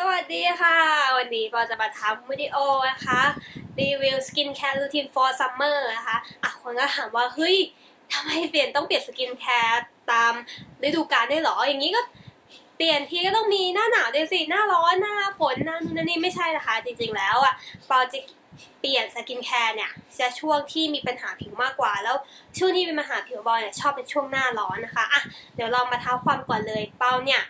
สวัสดีค่ะ วันนี้ปอจะมาทำวิดีโอนะคะรีวิวสกินแคร์รูทีน for summer นะคะอะคนก็ถามว่า เฮ้ยทำไมเปลี่ยนต้องเปลี่ยนสกินแคร์ตามฤดูกาลได้หรอ อย่างนี้ก็เปลี่ยนทีก็ต้องมีหน้าหนาวด้วยสิ หน้าร้อน หน้าฝนหน้านู่นนี่ไม่ใช่นะคะ จริงๆแล้วอะปอจะ ปลี่ยนสกินแคร์เนี่ยจะช่วงที่มีปัญหาผิวมากกว่า แล้วช่วงที่เป็นปัญหาผิวบอลเนี่ยชอบเป็นช่วงหน้าร้อนนะคะอะเดี๋ยวเรามาเท้าความก่อนเลยเปาเนี่ย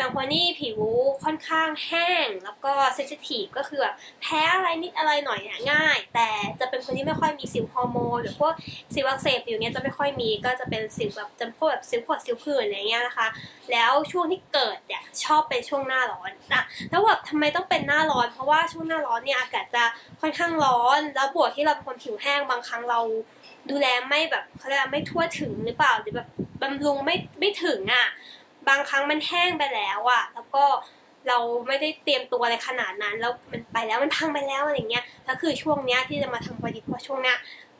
บางคนนี่ผิวค่อนข้างแห้ง แล้วก็เซนซิทีฟก็คือแบบแพ้อะไรนิดอะไรหน่อยเนี่ยง่าย แต่จะเป็นคนที่ไม่ค่อยมีสิวฮอร์โมนหรือพวกสิวอักเสบอยู่เงี้ยจะไม่ค่อยมีก็จะเป็นสิวแบบจำพวกแบบสิวผดสิวผื่นอะไรเงี้ยนะคะ แล้วช่วงที่เกิดเนี่ยชอบเป็นช่วงหน้าร้อนนะแล้วแบบทำไมต้องเป็นหน้าร้อน เพราะว่าช่วงหน้าร้อนเนี่ยอากาศจะค่อนข้างร้อนแล้วบวกที่เราเป็นคนผิวแห้งบางครั้งเรา ดูแลไม่แบบเขาเรียกไม่ทั่วถึงหรือเปล่าหรือแบบบำรุงไม่ไม่ถึงอะบางครั้งมันแห้งไปแล้วอะ แล้วก็เราไม่ได้เตรียมตัวอะไรขนาดนั้น แล้วมันไปแล้วมันพังไปแล้วอะไรเงี้ยแล้วคือช่วงเนี้ยที่จะมาทำพอดีเพราะช่วงเนี้ย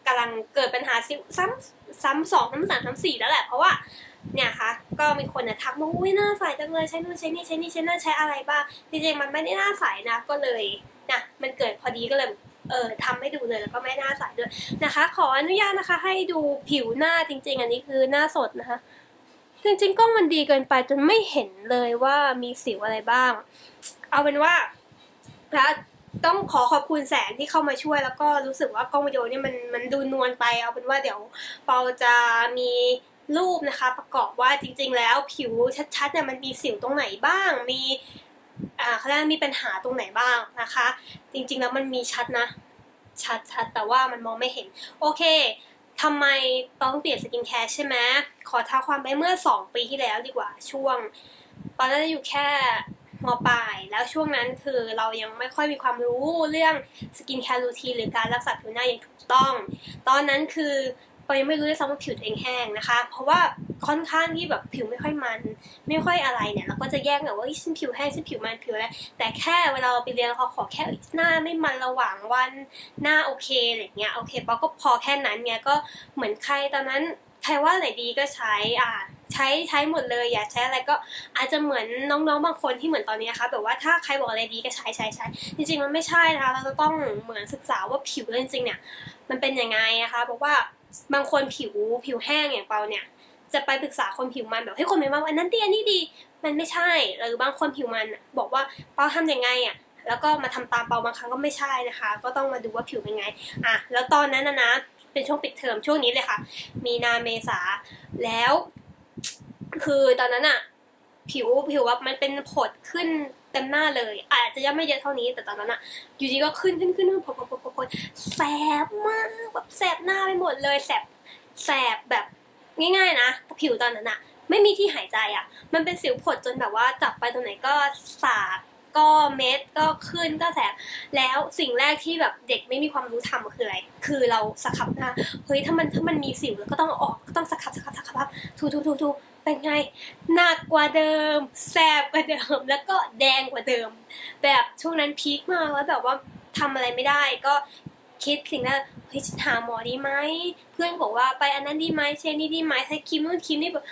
กำลังเกิดปัญหาซ้ำซ้ำสองซ้ำสามซ้ำสี่แล้วแหละเพราะว่าเนี่ยค่ะก็มีคนเนี่ยทักมาอุ้ยหน้าใสจังเลยใช้นู่นใช้นี่ใช้นี่ใช้นั่นใช้อะไรบ้างจริงๆมันไม่ได้หน้าใสนะก็เลยนะมันเกิดพอดีก็เลย เออทำให้ดูเลยแล้วก็ไม่หน้าใสด้วยนะคะ ขออนุญาตนะคะ ให้ดูผิวหน้าจริง ๆ อันนี้คือหน้าสดนะคะ จริงๆกล้องมันดีเกินไปจนไม่เห็นเลยว่ามีสิวอะไรบ้าง เอาเป็นว่าแล้วต้องขอขอบคุณแสงที่เข้ามาช่วยแล้วก็รู้สึกว่ากล้องวิดีโอเนี่ยมันมันดูนวลไปเอาเป็นว่าเดี๋ยวเปาจะมีรูปนะคะ ประกอบว่าจริง ๆ แล้วผิวชัดๆเนี่ยมันมีสิวตรงไหนบ้าง มี เขาเรียกมีปัญหาตรงไหนบ้างนะคะ จริงๆแล้วมันมีชัดนะ ชัดๆแต่ว่ามันมองไม่เห็น โอเคทำไมต้องเปลี่ยนสกินแคร์ใช่ไหมขอท้าความไปเมื่อ 2 ปีที่แล้วดีกว่าช่วง ตอนนั้นอยู่แค่มปลายแล้วช่วงนั้นคือเรายังไม่ค่อยมีความรู้เรื่องสกินแคร์รูทีนหรือการรักษาผิวหน้าอย่างถูกต้อง ตอนนั้นคือ อยังไม่รู้ด้วยซ้ำว่าผิวตัวเองแห้งนะคะ เพราะว่าค่อนข้างที่แบบผิวไม่ค่อยมัน ไม่ค่อยอะไรเนี่ยเราก็จะแยกแบบว่าฉันผิวแห้งฉันผิวมันผิวอะไรแต่แค่เวลาเราไปเรียนเราขอแค่หน้าไม่มันระหว่างวันหน้าโอเคอะไรเงี้ยโอเคปอก็พอแค่นั้นไงก็เหมือนใครตอนนั้นใครว่าอะไรดีก็ใช้อ่าใช้ใช้หมดเลยอยากใช้อะไรก็อาจจะเหมือนน้องๆบางคนที่เหมือนตอนนี้นะคะแบบว่าถ้าใครบอกอะไรดีก็ใช้ใช้ใช้จริงๆมันไม่ใช่นะคะเราจะต้องเหมือนศึกษาว่าผิวจริงๆเนี่ยมันเป็นยังไงนะคะเพราะว่า บางคนผิวผิวแห้งอย่างเปาเนี่ย จะไปปรึกษาคนผิวมันแบบให้คนผิวมันอันนั้นดีอันนี้ดี มันไม่ใช่ หรือบางคนผิวมันบอกว่าเปาทำยังไงอะแล้วก็มาทำตามเปาบางครั้งก็ไม่ใช่นะคะ ก็ต้องมาดูว่าผิวเป็นไงอะแล้วตอนนั้นนะนะเป็นช่วงปิดเทอมช่วงนี้เลยค่ะ มีนาเมษาแล้ว คือตอนนั้นอะ ผิวผิวว่ามันเป็นผดขึ้นเต็มหน้าเลย อาจจะยังไม่เยอะเท่านี้แต่ตอนนั้นอะอยู่ดีก็ขึ้นขึ้นขึ้นผดผดผดผดแสบมากแบบแสบหน้าไปหมดเลยแสบแสบแบบง่ายๆนะผิวตอนนั้นอะไม่มีที่หายใจอะมันเป็นสิวผดจนแบบว่าจับไปตรงไหนก็สาดก็เม็ดก็ขึ้นก็แสบแล้วสิ่งแรกที่แบบเด็กไม่มีความรู้ทำคืออะไร คือเราสครับหน้าเฮ้ยถ้ามันถ้ามันมีสิวแล้วก็ต้องออกก็ต้องสครับสครับสครับทูทูทูทู เป็นไงหนักกว่าเดิมแสบกว่าเดิม แล้วก็แดงกว่าเดิม แบบช่วงนั้นพีคมากแล้วแบบว่าทำอะไรไม่ได้ก็คิดสิ่งนั้นเฮ้ยหาหมอดีไหมเพื่อนบอกว่าไปอันนั้นดีไหมเชนนี่ดีไหมใช้ครีมนู่นครีมนี่แบบ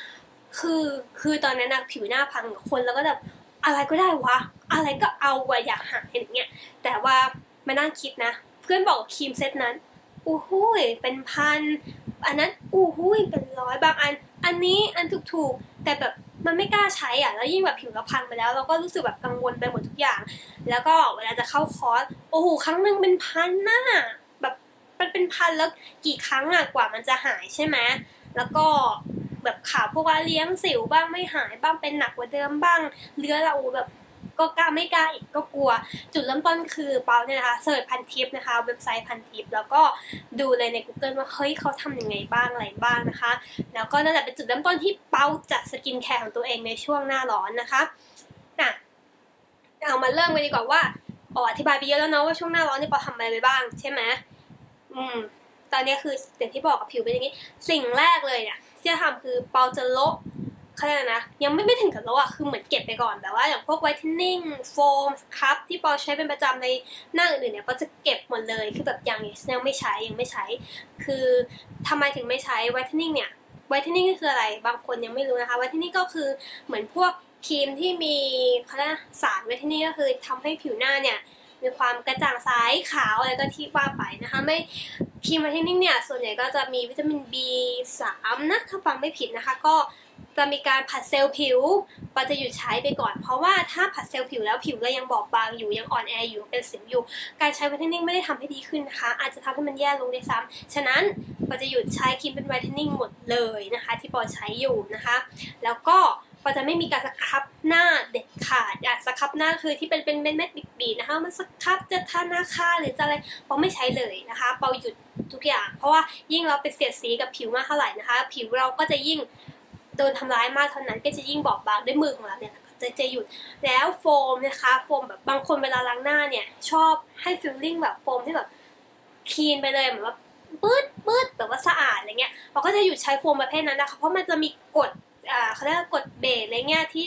คือคือตอนนั้นนะผิวหน้าพังคนแล้วก็แบบอะไรก็ได้วะ อะไรก็เอาวะอยากหายอย่างเงี้ยแต่ว่ามานั่งคิดนะ เพื่อนบอกครีมเซตนั้นอู้หูยเป็นพันอันนั้นอู้หูยเป็นร้อยบางอัน อันนี้อันถูกๆ แต่แบบมันไม่กล้าใช้อะ แล้วยิ่งแบบผิวเราพังไปแล้ว เราก็รู้สึกแบบกังวลไปหมดทุกอย่าง แล้วก็เวลาจะเข้าคอร์สโอ้โหครั้งหนึ่งเป็นพันน่ะแบบมันเป็นพันแล้วกี่ครั้งอะกว่ามันจะหายใช่ไหมแล้วก็แบบข่าวพวกว่าเลี้ยงสิวบ้างไม่หายบ้างเป็นหนักกว่าเดิมบ้างเลือเราแบบ ก็กล้าไม่กล้าอีกก็กลัว จุดเริ่มต้นคือเปาเนี่ยนะคะเสิร์ชพันทิปนะคะ เว็บไซต์พันทิปแล้วก็ดูเลยใน Google ว่าเฮ้ยเขาทำยังไงบ้างอะไรบ้างนะคะ แล้วก็นั่นแหละเป็นจุดเริ่มต้นที่เปาจัดสกินแคร์ของตัวเองในช่วงหน้าร้อนนะคะน่ะเอามาเริ่มกันดีกว่าว่าอ๋ออธิบายไปเยอะแล้วเนาะว่าช่วงหน้าร้อนนี่เปาทำอะไรไปบ้างใช่ไหมอืมตอนนี้คืออย่างที่บอกกับผิวเป็นอย่างนี้ สิ่งแรกเลยเนี่ยที่จะทำคือเปาจะลบ เขาเรียกนะ ยังไม่ไม่ถึงกับลบอะคือเหมือนเก็บไปก่อนแต่ว่าอย่างพวกไวท์เทนนิ่งโฟมครับที่ปอใช้เป็นประจำในหน้าอื่นๆเนี่ยก็จะเก็บหมดเลยคือแบบยังยังไม่ใช้ยังไม่ใช้ คือทำไมถึงไม่ใช้ไวท์เทนนิ่งเนี่ยไวท์เทนนิ่งคืออะไรบางคนยังไม่รู้นะคะไวท์เทนนิ่งก็คือเหมือนพวกครีมที่มีเขาเรียกสารไวท์เทนนิ่งก็คือทำให้ผิวหน้าเนี่ยมีความกระจ่างใสขาวอะไรก็ที่ว่าไปนะคะไม่ครีมไวท์เทนนิ่งเนี่ยส่วนใหญ่ก็จะมีวิตามิน B3 นะถ้าฟังไม่ผิดนะคะ ก็ จะมีการผัดเซลล์ผิวปาจะหยุดใช้ไปก่อน เพราะว่าถ้าผัดเซลล์ผิวแล้วผิวเรายังบอบบางอยู่ยังอ่อนแออยู่เป็นสิวอยู่ การใช้ไวท์เทนนิ่งไม่ได้ทำให้ดีขึ้นนะคะ อาจจะทำให้มันแย่ลงด้ซ้ำฉะนั้นปาจะหยุดใช้ครีมเป็นไวท์เทนนิ่งหมดเลยนะคะ ที่ปอใช้อยู่นะคะ แล้วก็ปอจะไม่มีการสครับหน้าเด็ดขาดอยากสครับหน้าคือที่เป็นเป็นเม็ดๆบีบๆนะคะ มันสครับจะทาหน้าค่าหรือจะอะไรปอไม่ใช้เลยนะคะปอหยุดทุกอย่าง เพราะว่ายิ่งเราไปเสียดสีกับผิวมากเท่าไหร่นะคะ ผิวเราก็จะยิ่ง โดนทำร้ายมากเท่านั้นก็จะยิ่งบอบบางด้วยมือของเราเนี่ยจะจะหยุดแล้วโฟมนะคะโฟมแบบบางคนเวลาล้างหน้าเนี่ยชอบให้ฟิลลิ่งแบบโฟมที่แบบคลีนไปเลยเหมือนว่าปื๊ดปื๊ดแบบว่าสะอาดอะไรเงี้ยเราก็จะหยุดใช้โฟมประเภทนั้นนะคะเพราะมันจะมีกดอ่าเขาเรียกว่ากดเบสอะไรเงี้ยที่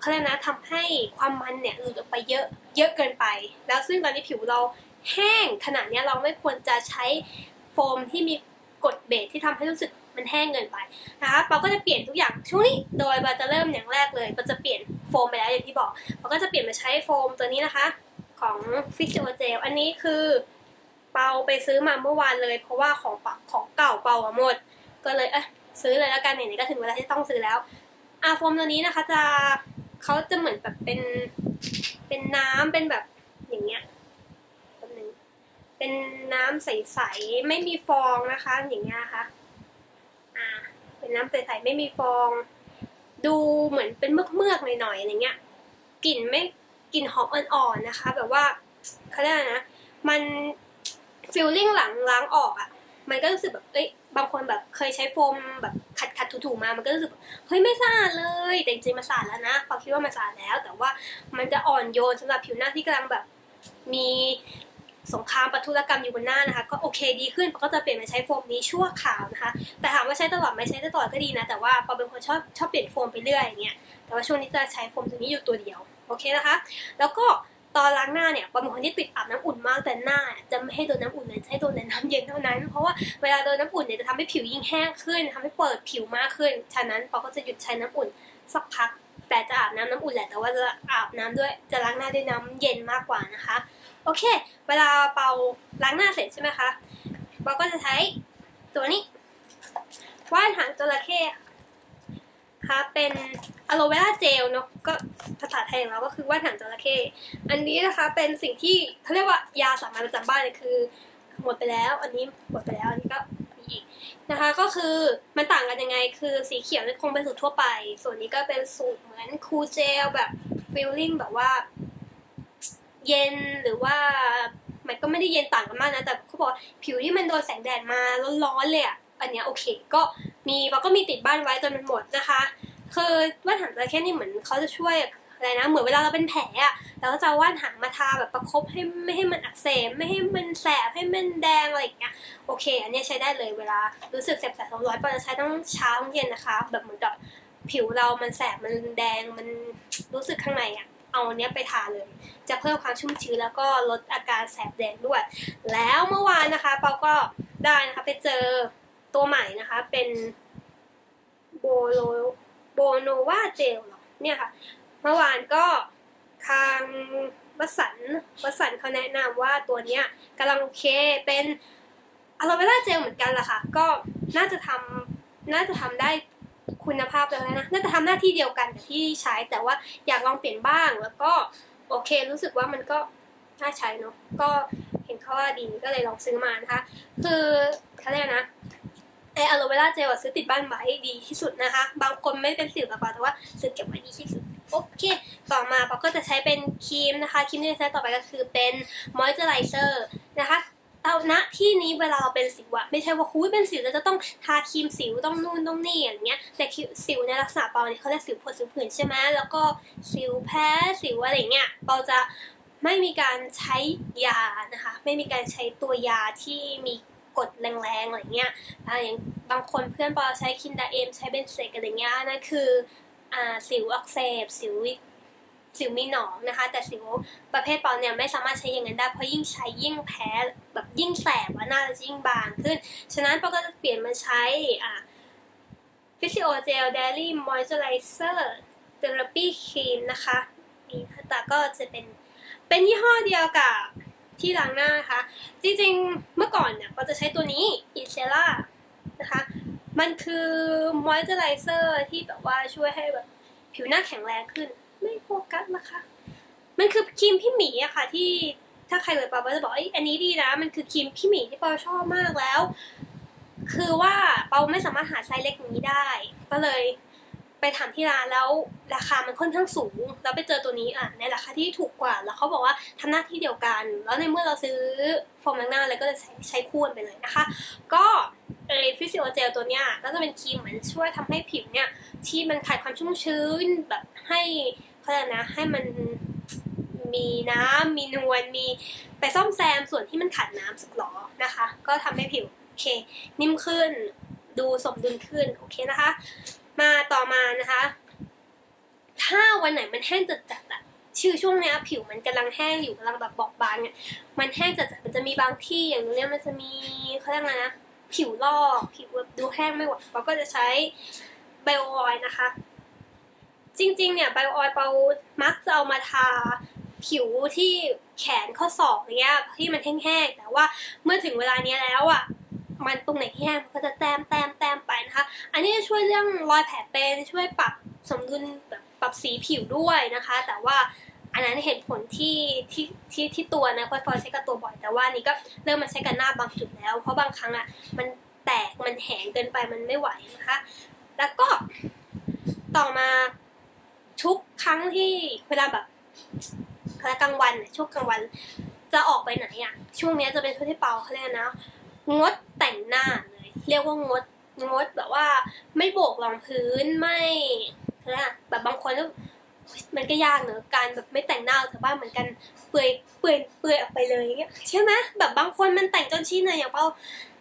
เขาเรียกนะทำให้ความมันเนี่ยหลุดออกไปเยอะเยอะเกินไป แล้วซึ่งตอนนี้ผิวเราแห้งขนาดนี้เราไม่ควรจะใช้โฟมที่มีกดเบสที่ทำให้รู้สึก มันแห้งเกินไปนะคะเราก็จะเปลี่ยนทุกอย่างช่วงนี้โดยเราจะเริ่มอย่างแรกเลยเราจะเปลี่ยนโฟมไปแล้วอย่างที่บอกเราก็จะเปลี่ยนมาใช้โฟมตัวนี้นะคะ ของ f i x i o Gel อันนี้คือเปาไปซื้อมาเมื่อวานเลย เพราะว่าของปะของเก่าเปาหมด ก็เลยเอะซื้อเลยแล้วกันไหนๆก็ถึงเวลาที่ต้องซื้อแล้วอาโฟมตัวนี้นะคะจะเขาจะเหมือนแบบเป็นเป็นน้ำเป็นแบบอย่างเงี้ยเป็นน้ำใสๆไม่มีฟองนะคะ อย่างเงี้ยค่ะอ่า เป็นน้ำใสๆไม่มีฟอง ดูเหมือนเป็นเมือกๆหน่อยๆอะไรเงี้ยกลิ่นไม่กลิ่นหอมอ่อนๆนะคะ แบบว่าเขาเรียกอะไรนะ มันฟิลลิ่งหลังล้างออกอะ่ะ มันก็รู้สึกแบบเอ้ยบางคนแบบเคยใช้โฟมแบบขัดขัดถูๆมา มันก็รู้สึกเฮ้ยไม่สะอาดเลย แต่จริงๆมันสะอาดแล้วนะพอคิดว่ามันสะอาดแล้ว แต่ว่ามันจะอ่อนโยนสำหรับผิวหน้าที่กำลังแบบ มี สงครามปะทุรกรรมอยู่บนหน้านะคะ ก็โอเคดีขึ้นก็จะเปลี่ยนมาใช้โฟมนี้ชั่วคราวนะคะ แต่ถามว่าใช้ตลอดไหมใช้ตลอดก็ดีนะ แต่ว่าปอเป็นคนชอบชอบเปลี่ยนโฟมไปเรื่อยอย่างเงี้ยแต่ว่าช่วงนี้จะใช้โฟมตัวนี้อยู่ตัวเดียวโอเคนะคะ แล้วก็ตอนล้างหน้าเนี่ยปอเป็นคนที่ติดอาบน้ำอุ่นมากแต่หน้าจะไม่ให้โดนน้ำอุ่นเลยให้โดนแต่น้ำเย็นเท่านั้น เพราะว่าเวลาโดนน้ำอุ่นเนี่ยจะทำให้ผิวยิ่งแห้งขึ้นทำให้เปิดผิวมากขึ้น ฉะนั้นปอก็จะหยุดใช้น้ำอุ่นสักพักแต่จะอาบน้ำน้ำอุ่นแหละแต่ว่าจะอาบน้ำด้วยจะล้างหน้าด้วยน้ำเย็นมากกว่านะคะ โอเค เวลาเป่าล้างหน้าเสร็จใช่ไหมคะเปาก็จะใช้ตัวนี้ว่านหางจระเข้ค่ะเป็นอะโลเวราเจลเนาะก็ภาษาไทยของเราก็คือว่านหางจระเข้อันนี้นะคะเป็นสิ่งที่เขาเรียกว่ายาสามัญประจำบ้านเลยคือหมดไปแล้ว อันนี้หมดไปแล้วอันนี้ก็มีอีกนะคะ ก็คือมันต่างกันยังไงคือสีเขียวเนี่คงเป็นสูตรทั่วไป ส่วนนี้ก็เป็นสูตรเหมือนคูเจลแบบฟิลลิ่งแบบว่า เย็นหรือว่า มันก็ไม่ได้เย็นต่างกันมากนะ แต่เขาบอกผิวที่มันโดนแสงแดดมาร้อนๆเลยอะอันเนี้ยโอเค ก็มีเราก็มีติดบ้านไว้จนมันหมดนะคะ คือว่านหางจระเข้นี่เหมือนเขาจะช่วยอะไรนะ เหมือนเวลาเราเป็นแผลอะเราก็จะว่านหางมาทาแบบประคบให้ไม่ให้มันอักเสบไม่ให้มันแสบให้มันแดงอะไรอย่างเงี้ยโอเค อันนี้ใช้ได้เลยเวลารู้สึกแสบแสบร้อนๆปอนจะใช้ต้องเช้าเย็นนะคะ แบบเหมือนกับผิวเรามันแสบมันแดงมันรู้สึกข้างในอะ เอาอันนี้ไปทาเลย จะเพิ่มความชุ่มชื้นแล้วก็ลดอาการแสบแดงด้วย แล้วเมื่อวานนะคะเปาก็ได้นะคะไปเจอตัวใหม่นะคะ เป็นโบโลโบโนวาเจลเนี่ยค่ะ เมื่อวานก็ทางวสันวสันเขาแนะนำว่าตัวเนี้ยกำลังโอเคเป็นอะโลเวราเจลเหมือนกันแหละค่ะ ก็น่าจะทำน่าจะทำได้ คุณภาพเลยนะน่าจะทำหน้าที่เดียวกันกับที่ใช้แต่ว่าอยากลองเปลี่ยนบ้างแล้วก็โอเค รู้สึกว่ามันก็น่าใช้เนาะก็เห็นเขาว่าดีก็เลยลองซื้อมานะคะคือเขาเรียกนะไออะโลเวราเจลซื้อติดบ้านไว้ดีที่สุดนะคะ บางคนไม่เป็นสิวกับปาแต่ว่าซื้อเก็บไว้ดีที่สุดโอเค ต่อมาปาก็จะใช้เป็นครีมนะคะ ครีมที่จะใช้ต่อไปก็คือเป็นมอยเจอไรเซอร์นะคะ เอาณที่นี้เวลาเราเป็นสิวอะไม่ใช่ว่าคุยเป็นสิวแล้วจะต้องทาครีมสิวต้องนู่นต้องนี่อย่างเงี้ยแต่สิวในลักษณะเปาเนี่ยเขาเรียกสิวผดสิวผื่นใช่ไหมแล้วก็สิวแพ้สิวอะไรเงี้ยเปาจะไม่มีการใช้ยานะคะไม่มีการใช้ตัวยาที่มีกดแรงๆอะไรเงี้ยอย่างบางคนเพื่อนปอใช้คินดาเอมใช้เบนเซกอะไรเงี้ยนั่นคืออ่าสิวอักเสบสิว สิวมีหนองนะคะ แต่สิวประเภทปอนเนี่ยไม่สามารถใช้อย่างนั้นได้เพราะยิ่งใช้ยิ่งแพ้แบบยิ่งแสบว่าหน้าจะยิ่งบางขึ้น ฉะนั้นปอก็จะเปลี่ยนมาใช้อ่าฟิสิโอเจลเดลี่มอยเจอไรเซอร์เทอราปีครีมนะคะนี่หน้าตาก็จะเป็นเป็นยี่ห้อเดียวกับที่ล้างหน้านะคะ จริงๆเมื่อก่อนเนี่ยก็จะใช้ตัวนี้อิเซล่านะคะ มันคือมอยเจอไรเซอร์ที่แบบว่าช่วยให้แบบผิวหน้าแข็งแรงขึ้น ไม่โฟกัสนะคะมันคือครีมพี่หมีอะค่ะ ที่ถ้าใครเลยปาจะบอกไอ้อันนี้ดีนะ มันคือครีมพี่หมีที่ปาชอบมากแล้ว คือว่าเปาไม่สามารถหาไซส์เล็กอย่างนี้ได้ ก็เลยไปถามที่ร้านแล้วราคามันค่อนข้างสูง แล้วไปเจอตัวนี้อะในราคาที่ถูกกว่า แล้วเขาบอกว่าทำหน้าที่เดียวกัน แล้วในเมื่อเราซื้อโฟมล้างหน้าเลยก็จะใช้ใช้คู่กันไปเลยนะคะ ก็เอฟิสิโอเจลตัวเนี้ยก็จะเป็นครีมเหมือนช่วยทำให้ผิวเนี่ยที่มันขาดความชุ่มชื้นแบบให้ เขาเรียกนะ ให้มันมีน้ำมีนวลมีไปซ่อมแซมส่วนที่มันขาดน้ำสึกหรอนะคะ ก็ทำให้ผิวโอเค นิ่มขึ้น ดูสมดุลขึ้นโอเคนะคะ มาต่อมานะคะ ถ้าวันไหนมันแห้งจัดๆอะชื่อช่วงเนี้ยผิวมันกำลังแห้งอยู่กำลังแบบบอบบางเนี่ยมันแห้งจัดๆมันจะมีบางที่อย่างเนี้ยมันจะมีเขาเรียกไรนะ ผิวลอกผิวแบบดูแห้งไม่ไหวเราก็จะใช้ไบโอออยนะคะ จริง ๆ เนี่ยไบโอออยล์เปามักจะเอามาทาผิวที่แขนข้อศอกเนี้ยที่มันแห้งๆแต่ว่าเมื่อถึงเวลานี้แล้วอะมันตรงไหนแห้งมันก็จะแต้มแต้มแต้มไปนะคะ อันนี้จะช่วยเรื่องรอยแผลเป็นช่วยปรับสมดุลแบบปรับสีผิวด้วยนะคะ แต่ว่าอันนั้นเห็นผลที่ที่ที่ที่ตัวนะเพราะฟอยใช้กับตัวบ่อย แต่ว่านี้ก็เริ่มมาใช้กับหน้าบางจุดแล้ว เพราะบางครั้งอะมันแตกมันแหงเกินไปมันไม่ไหวนะคะ แล้วก็ต่อมา ทุกครั้งที่เวลาแบบกลางวันช่วงกลางวัน จะออกไปไหนอะช่วงนี้จะเป็นช่วงที่เปาเขาเรียกนะ งดแต่งหน้าเลยเรียกว่างดงดแบบว่า ไม่โบกรองพื้นไม่นะแบบบางคนก็มันก็ยากเนอะการแบบไม่แต่งหน้าจากบ้านเหมือนกันเปื่อยเปื่อยเปื่อยออกไปเลยอย่างเงี้ยใช่ไหมแบบบางคนมันแต่งจนชินอะอย่างเปา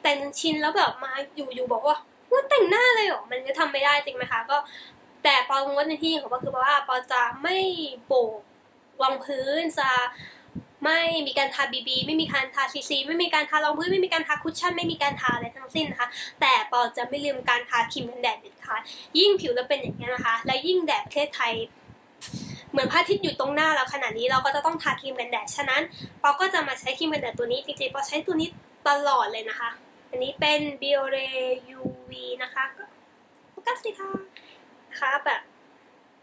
แต่งจนชินแล้วแบบมาอยู่อยู่บอกว่าว่าแต่งหน้าเลยเหรอมันก็ทำไม่ได้จริงไหมคะ ก็ แต่ปองดในที่ของปอคือว่าปอจะไม่โบกรองพื้นจะไม่มีการทาบีบีไม่มีการทาซีซีไม่มีการทารองพื้นไม่มีการทาคุชชั่นไม่มีการทาอะไรทั้งสิ้นนะคะ แต่ปอจะไม่ลืมการทาครีมกันแดดเด็ดขาดยิ่งผิวเราเป็นอย่างนี้นะคะ และยิ่งแดดประเทศไทย เหมือนพระอาทิตย์อยู่ตรงหน้าเราขนาดนี้เราก็จะต้องทาครีมกันแดดฉะนั้นปอก็จะมาใช้ครีมกันแดดตัวนี้จริงๆปอใช้ตัวนี้ตลอดเลยนะคะ อันนี้เป็น Biore UV นะคะก็โฟกัสสิค่ะ คะแบบ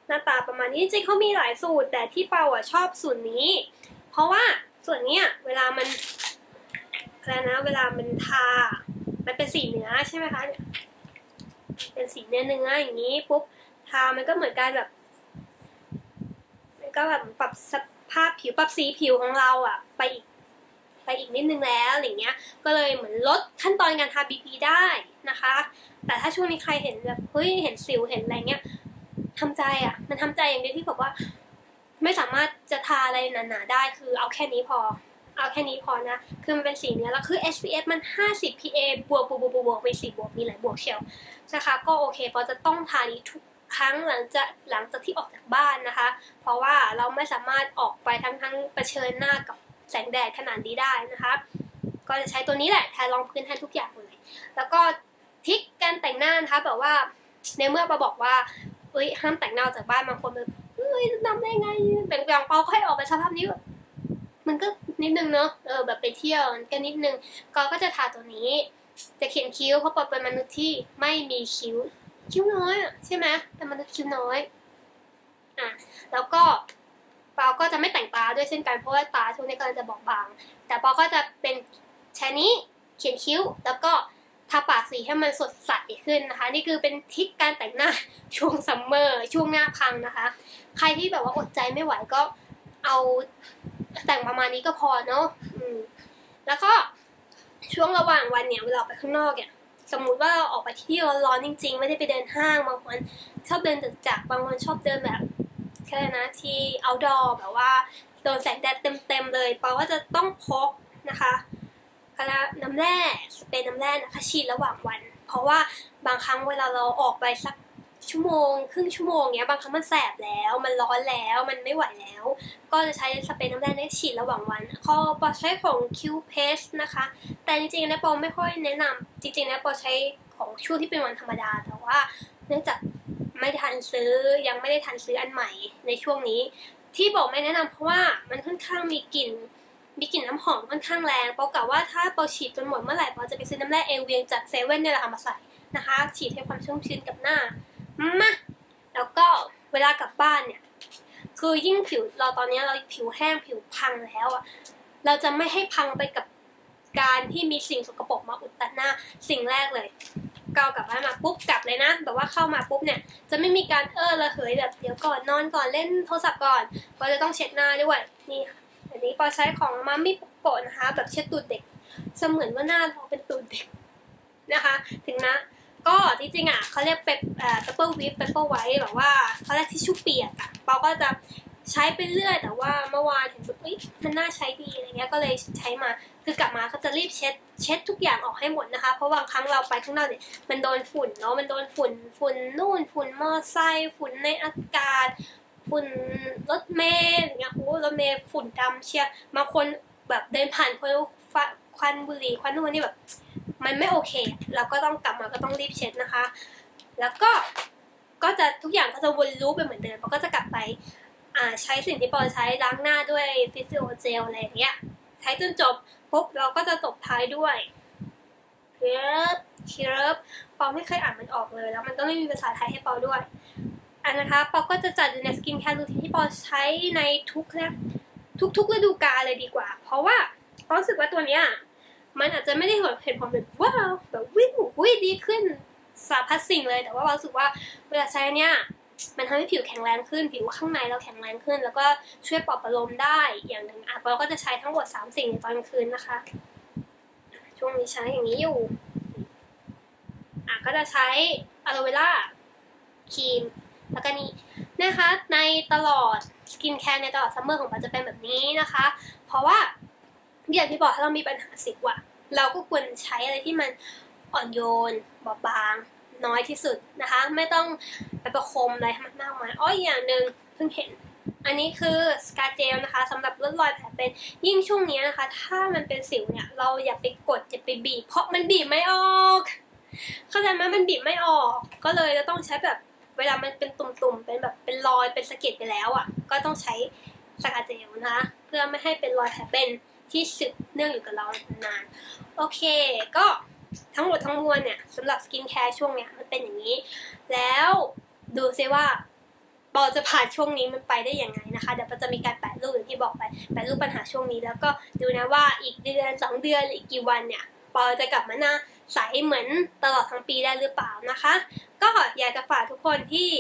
หน้าตาประมาณนี้จริงเขามีหลายสูตร แต่ที่เปาอะชอบสูตรนี้ เพราะว่าส่วนเนี้ยเวลามันอะไรนะเวลามันทา มันเป็นสีเนื้อใช่ไหมคะเนี่ยเป็นสีเนื้อเนื้ออย่างนี้ปุ๊บทามันก็เหมือนกันแบบมันก็แบบปรับสภาพผิวปรับสีผิวของเราอะ ไปอีก ไปอีกนิดนึงแล้วอย่างเงี้ย ก็เลยเหมือนลดขั้นตอนการทาบีพีได้นะคะ แต่ถ้าช่วงนี้ใครเห็นแบบเฮ้ยเห็นสิวเห็นอะไรเงี้ยทำใจอะ มันทำใจอย่างเดียวที่บอกว่า ไม่สามารถจะทาอะไรหนาๆได้คือเอาแค่นี้พอ เอาแค่นี้พอนะ คือมันเป็นสีเนื้อแล้วคือ SPF มัน 50 PA บวกบวกบวกบวกไปสี่บวกมีหลายบวกเชียวนะคะก็โอเคพราะจะต้องทานี้ทุกครั้งหลังจากหลังจากที่ออกจากบ้านนะคะ เพราะว่าเราไม่สามารถออกไปทั้งทั้งเผชิญหน้ากับ แสงแดดขนาดนี้ได้นะคะก็จะใช้ตัวนี้แหละแทนรองพื้นแทนทุกอย่างเลย แล้วก็ทิกการแต่งหน้านะคะแบบว่าในเมื่อเราบอกว่าเอ้ยห้ามแต่งหน้าจากบ้านบางคนแบบเอ้ยทำได้ไงแต่งอย่งเปาค่อยออกไปสภาพนี้แบบมันก็นิดนึงเนาะเออแบบไปเที่ยวก็นิดนึงก็ก็จะทาตัวนี้ จะเขียนคิ้วเพราะปอเป็นมนุษย์ที่ไม่มีคิ้ว คิ้วน้อยใช่ไหมเป็นมนุษย์คิ้วน้อยอะแล้วก็ ปาก็จะไม่แต่งตาด้วยเช่นกันเพราะว่าตาช่วงนี้กำลังจะบอกบาง แต่ปอก็จะเป็นแชนี้เขียนคิ้ว แล้วก็ทาปากสีให้มันสดใสขึ้นนะคะ นี่คือเป็นทิศการแต่งหน้าช่วงซัมเมอร์ช่วงหน้าพังนะคะ ใครที่แบบว่าอดใจไม่ไหวก็เอาแต่งประมาณนี้ก็พอเนาะอืมแล้วก็ช่วงระหว่างวันเนี่ยเวลาไปข้างนอกเนี่ยสมมุติว่าเราออกไปที่ร้อนจริง ๆ ไม่ได้ไปเดินห้างบางคนชอบเดินตึกจักบางคนชอบเดินแบบ แค่นะที่ outdoor แบบว่าโดนแสงแดดเต็มๆเลยเพราว่าจะต้องพกนะคะคณะน้ำแร่สเปรย์น้ำแร่นะคะฉีดระหว่างวัน เพราะว่าบางครั้งเวลาเราออกไปสักชั่วโมง ครึ่งชั่วโมงเนี้ยบางครั้งมันแสบแล้ว มันร้อนแล้วมันไม่ไหวแล้ว ก็จะใช้สเปรย์น้ำแร่ในฉีดระหว่างวันข้อปอใช้ของ Q Paste นะคะ แต่จริงๆนะปอไม่ค่อยแนะนำจริงๆนะปอใช้ของช่วงที่เป็นวันธรรมดา แต่ว่าเนื่องจาก ไม่ทันซื้อยังไม่ได้ทันซื้ออันใหม่ในช่วงนี้ ที่บอกไม่แนะนำเพราะว่ามันค่อนข้างมีกลิ่นมีกลิ่นน้ำหอมค่อนข้างแรงเปากะว่าถ้าเปาฉีดจนหมดเมื่อไหร่เปาจะไปซื้อน้ำแร่เอเวียงจากเซเว่นเนี่ยแหละค่ะมาใส่นะคะ ฉีดให้ความชุ่มชื้นกับหน้ามาแล้วก็เวลากลับบ้านเนี่ย คือยิ่งผิวเราตอนนี้เราผิวแห้งผิวพังแล้วอะเราจะไม่ให้พังไปกับการที่มีสิ่งสกปรกมาอุดตัดหน้าสิ่งแรกเลย กากลับบ้านมาปุ๊บกลับเลยนะแบบว่าเข้ามาปุ๊บเนี่ยจะไม่มีการเออระเหยแบบเดี๋ยวก่อนนอนก่อนเล่นโทรศัพท์ก่อนก็จะต้องเช็ดหน้าด้วยนี่ค่ะอันนี้ปอใช้ของมัมมี่ปุกโกะนะคะ แบบเช็ดตูดเด็ก เสมือนว่าหน้าเราเป็นตูดเด็กนะคะ ถึงนะก็จริงๆอะเขาเรียกเปปเปอร์วิปเปเปอร์ไวท์แบบว่าเขาเรียกทิชชู่เปียกอะเปาก็จะ ใช้ไปเรื่อยแต่ว่าเมื่อวานเห็นแบบเอ้ยมันน่าใช้ดีอะไรเงี้ยก็เลยใช้มาคือกลับมาก็จะรีบเช็ดเช็ดทุกอย่างออกให้หมดนะคะ เพราะบางครั้งเราไปข้างนอกเนี่ยมันโดนฝุ่นเนาะมันโดนฝุ่นฝุ่นนู่นฝุ่นมอไซค์ฝุ่นในอากาศ ฝุ่นรถเมล์อย่างเงี้ยโอ้รถเมล์ฝุ่นดำเชียมาคนแบบเดินผ่านคนควันบุหรี่ควันนู่นนี่แบบ มันไม่โอเค เราก็ต้องกลับมาก็ต้องรีบเช็ดนะคะ แล้วก็ก็จะทุกอย่างก็จะวนลูปไปเหมือนเดิมเราก็จะกลับไป ใช้สิ่งที่ปอใช้ล้างหน้าด้วยฟิสิโอเจลอะไรอย่างเงี้ย ใช้จนจบปุ๊บเราก็จะตบท้ายด้วยเคิร์ฟเคิร์ฟปอไม่เคยอ่านมันออกเลย แล้วมันก็ไม่มีภาษาไทยให้ปอด้วย อันนะคะปอก็จะจัดอยู่ในสกินแคร์รูทีนที่ปอใช้ในทุกนะทุกๆฤดูกาลเลยดีกว่า เพราะว่าปอรู้สึกว่าตัวเนี้ยมันอาจจะไม่ได้เห็นผลแบบว้าวแบบวิ่งวิ่งดีขึ้นสารพัดสิ่งเลยแต่ว่าเราสึกว่าเวลาใช้เนี้ย มันทำให้ผิวแข็งแรงขึ้น ผิวข้างในเราแข็งแรงขึ้น แล้วก็ช่วยปลอบประโลมได้อย่างหนึ่งอะเราก็จะใช้ทั้งหมดสามสิ่งในตอนกลางคืนนะคะ ช่วงนี้ใช้อย่างนี้อยู่อะก็จะใช้อะโลเวล่าครีมแล้วก็นี่นะคะในตลอดสกินแคร์ในตลอดซัมเมอร์ของปาจะเป็นแบบนี้นะคะ เพราะว่าอย่างที่บอกถ้าเรามีปัญหาสิวอะเราก็ควรใช้อะไรที่มันอ่อนโยนบอบบาง น้อยที่สุดนะคะ ไม่ต้องไปประคมอะไรให้มันมากมายอ้ออย่างหนึ่งเพิ่งเห็น อันนี้คือสกาเจลนะคะสำหรับลดรอยแผลเป็นยิ่งช่วงนี้นะคะ ถ้ามันเป็นสิวเนี่ย เราอย่าไปกดอย่าไปบีบ เพราะมันบีบไม่ออก เข้าใจไหมมันบีบไม่ออก ก็เลยจะต้องใช้แบบเวลามันเป็นตุ่มๆ เป็นแบบเป็นรอยเป็นสะเก็ดไปแล้วอะ ก็ต้องใช้สกาเจลนะคะเพื่อไม่ให้เป็นรอยแผลเป็นที่สืบเนื่องอยู่กับเรานาน โอเค ก็ ทั้งหมดทั้งมวลเนี่ยสำหรับสกินแคร์ช่วงเนี้ยมันเป็นอย่างนี้ แล้วดูซิว่าปอจะผ่านช่วงนี้มันไปได้ยังไงนะคะ เดี๋ยวปอจะมีการแปะรูปอย่างที่บอกไปแปะรูปปัญหาช่วงนี้ แล้วก็ดูนะว่าอีกเดือนสองเดือนอีกกี่วันเนี่ยปอจะกลับมาหน้าใสเหมือนตลอดทั้งปีได้หรือเปล่านะคะ ก็อยากจะฝากทุกคนที่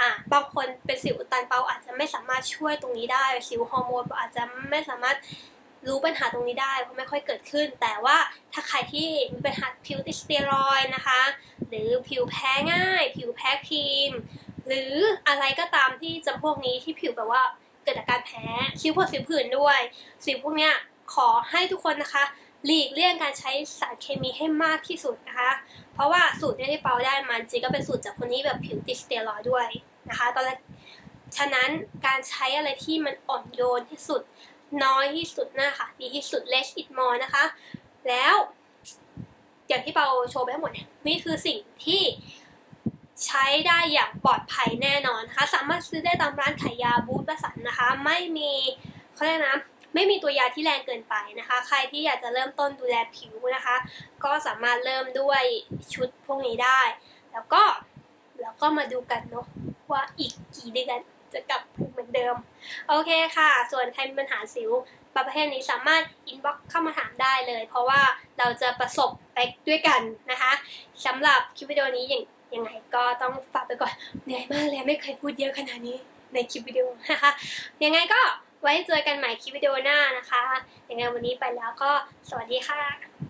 อะบางคนเป็นสิวอุดตันเปาอาจจะไม่สามารถช่วยตรงนี้ได้สิวฮอร์โมนอาจจะไม่สามารถ รู้ปัญหาตรงนี้ได้เพราะไม่ค่อยเกิดขึ้น แต่ว่าถ้าใครที่มีปัญหาผิวติดสเตียรอยนะคะ หรือผิวแพ้ง่าย ผิวแพ้ครีม หรืออะไรก็ตามที่จำพวกนี้ที่ผิวแบบว่าเกิดจากการแพ้สิวพวกสิวผื่นด้วย สิวพวกเนี้ยขอให้ทุกคนนะคะ หลีกเลี่ยงการใช้สารเคมีให้มากที่สุดนะคะ เพราะว่าสูตรที่เปาได้มันจริงก็เป็นสูตรจากคนนี้แบบผิวติดสเตียรอยด้วยนะคะ ตอนแรกฉะนั้นการใช้อะไรที่มันอ่อนโยนที่สุด น้อยที่สุดนะคะดีที่สุด less it more นะคะ แล้ว อย่างที่เปาโชว์ไปทั้งหมดเนี่ยนี่คือสิ่งที่ใช้ได้อย่างปลอดภัยแน่นอนนะคะ สามารถซื้อได้ตามร้านขายยาบูธประสันนะคะ ไม่มีเขาเรียกนะไม่มีตัวยาที่แรงเกินไปนะคะ ใครที่อยากจะเริ่มต้นดูแลผิวนะคะ ก็สามารถเริ่มด้วยชุดพวกนี้ได้ แล้วก็แล้วก็มาดูกันเนาะว่าอีกกี่เดือน จะกลับเหมือนเดิม โอเคค่ะ ส่วนใครมีปัญหาสิวประเภทนี้สามารถอินบ็อกเข้ามาถามได้เลย เพราะว่าเราจะประสบไปด้วยกันนะคะสำหรับคลิปวิดีโอนี้อย่างยังไงก็ต้องฝากไปก่อนเหนื่อยมากเลยไม่เคยพูดเยอะขนาดนี้ในคลิปวิดีโอนะคะยังไงก็ไว้เจอกันใหม่คลิปวิดีโอหน้านะคะยังไงวันนี้ไปแล้วก็สวัสดีค่ะ